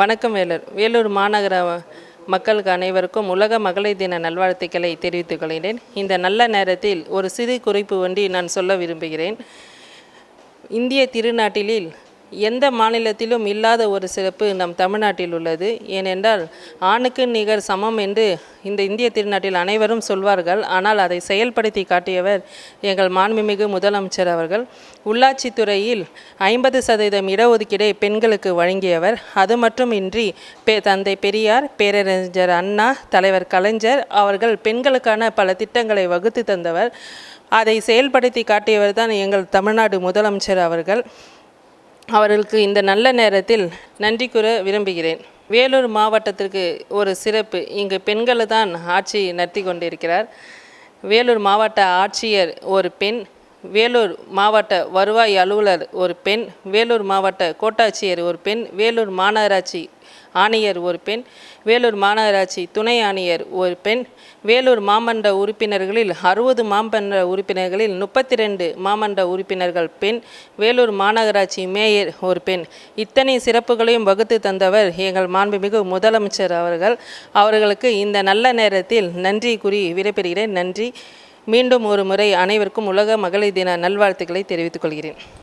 வணக்கம் வேலூர் வேலூர் மாநகர மக்களுக்கு அனைவருக்கும் உலக மகளிர் தின நல்வாழ்த்துக்களை தெரிவித்துக் கொள்கிறேன். இந்த நல்ல நேரத்தில் ஒரு சிறு குறிப்பு ஒன்றி நான் சொல்ல விரும்புகிறேன். இந்திய திருநாட்டிலில் எந்த மாநிலத்திலும் இல்லாத ஒரு சிறப்பு நம் தமிழ்நாட்டில் உள்ளது. ஏனென்றால் ஆணுக்கு நிகர் சமம் என்று இந்த இந்திய திருநாட்டில் அனைவரும் சொல்வார்கள். ஆனால் அதை செயல்படுத்தி காட்டியவர் எங்கள் மாண்புமிகு முதலமைச்சர் அவர்கள். உள்ளாட்சித்துறையில் ஐம்பது சதவீதம் இடஒதுக்கீடை பெண்களுக்கு வழங்கியவர். அது மட்டுமின்றி பெ தந்தை பெரியார் பேரறிஞர் அண்ணா தலைவர் கலைஞர் அவர்கள் பெண்களுக்கான பல திட்டங்களை வகுத்து தந்தவர். அதை செயல்படுத்தி காட்டியவர் தான் எங்கள் தமிழ்நாடு முதலமைச்சர் அவர்கள். அவர்களுக்கு இந்த நல்ல நேரத்தில் நன்றி கூற விரும்புகிறேன். வேலூர் மாவட்டத்திற்கு ஒரு சிறப்பு. இங்கு பெண்களை தான் ஆட்சி நடத்தி கொண்டிருக்கிறார். வேலூர் மாவட்ட ஆட்சியர் ஒரு பெண். வேலூர் மாவட்ட வருவாய் அலுவலர் ஒரு பெண் வேலூர் மாவட்ட கோட்டாட்சியர் ஒரு பெண் வேலூர் மாநகராட்சி ஆணையர் ஒரு பெண் வேலூர் மாநகராட்சி துணை ஆணையர் ஒரு பெண் வேலூர் மாமன்ற உறுப்பினர்களில் அறுபது மாமன்ற உறுப்பினர்களில் முப்பத்தி ரெண்டு மாமன்ற உறுப்பினர்கள் பெண் வேலூர் மாநகராட்சி மேயர் ஒரு பெண். இத்தனை சிறப்புகளையும் வகுத்து தந்தவர் எங்கள் மாண்புமிகு முதலமைச்சர் அவர்கள். அவர்களுக்கு இந்த நல்ல நேரத்தில் நன்றி கூறி விடைபெறுகிறேன். நன்றி. மீண்டும் ஒரு முறை அனைவருக்கும் உலக மகளிர் தின நல்வாழ்த்துக்களை தெரிவித்துக் கொள்கிறேன்.